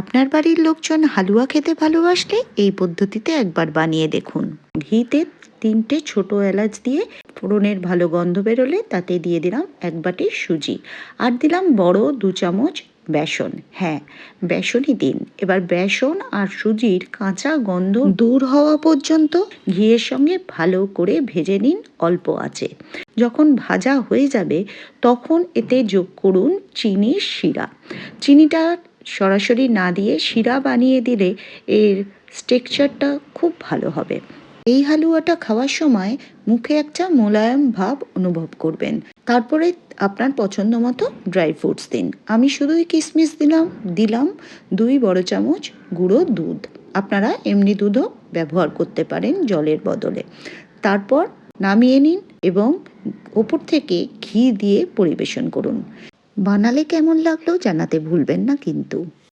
আপনার বাড়ির লোকজন হালুয়া খেতে ভালোবাসলে এই পদ্ধতিতে একবার বানিয়ে দেখুন। ঘিতে তিনটে ছোট এলাচ দিয়ে ফোড়নের ভালো গন্ধ বেরোলে তাতে দিয়ে দিলাম এক বাটি সুজি। আর দিলাম বড় দু চামচ বেসন। হ্যাঁ বেসনই দিন। এবার বেসন আর সুজির কাঁচা গন্ধ দূর হওয়া পর্যন্ত ঘিয়ের সঙ্গে ভালো করে ভেজে নিন অল্প আছে যখন ভাজা হয়ে যাবে, তখন এতে যোগ করুন চিনির শিরা। চিনিটা সরাসরি না দিয়ে শিরা বানিয়ে দিলে এর স্ট্রেকচারটা খুব ভালো হবে। এই হালুয়াটা খাওয়ার সময় মুখে একটা মোলায়ম ভাব অনুভব করবেন। তারপরে আপনার পছন্দ মতো ড্রাই ফ্রুটস দিন। আমি শুধুই কিশমিশ দিলাম দিলাম দুই বড় চামচ গুঁড়ো দুধ। আপনারা এমনি দুধও ব্যবহার করতে পারেন জলের বদলে। তারপর নামিয়ে নিন এবং ওপর থেকে ঘি দিয়ে পরিবেশন করুন। বানালে কেমন লাগল জানাতে ভুলবেন না কিন্তু।